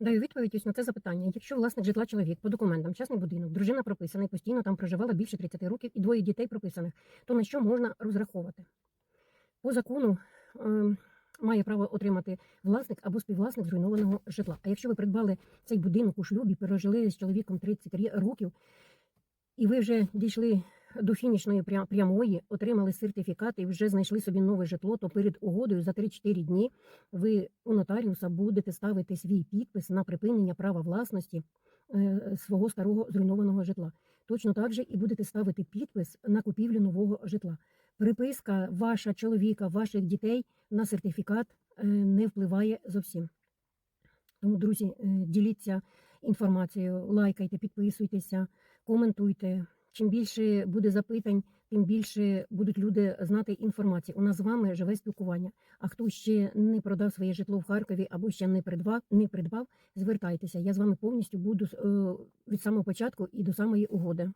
Даю відповідь на це запитання. Якщо власник житла чоловік по документам, частний будинок, дружина прописана і постійно там проживала більше 30 років і двоє дітей прописаних, то на що можна розраховувати? По закону е, має право отримати власник або співвласник зруйнованого житла. А якщо ви придбали цей будинок у шлюбі, пережили з чоловіком 30 років, і ви вже дійшли до фінішної пря- прямої, отримали сертифікат і вже знайшли собі нове житло, то перед угодою за 3-4 дні ви у нотаріуса будете ставити свій підпис на припинення права власності е, свого старого зруйнованого житла. Точно так же і будете ставити підпис на купівлю нового житла. Приписка ваша чоловіка, ваших дітей на сертифікат е, не впливає зовсім. Тому, друзі, е, діліться інформацією, лайкайте, підписуйтеся, коментуйте. Чим більше буде запитань, тим більше будуть люди знати інформацію. У нас з вами живе спілкування. А хто ще не продав своє житло в Харкові або ще не придбав, не придбав, звертайтеся. Я з вами повністю буду е, від самого початку і до самої угоди.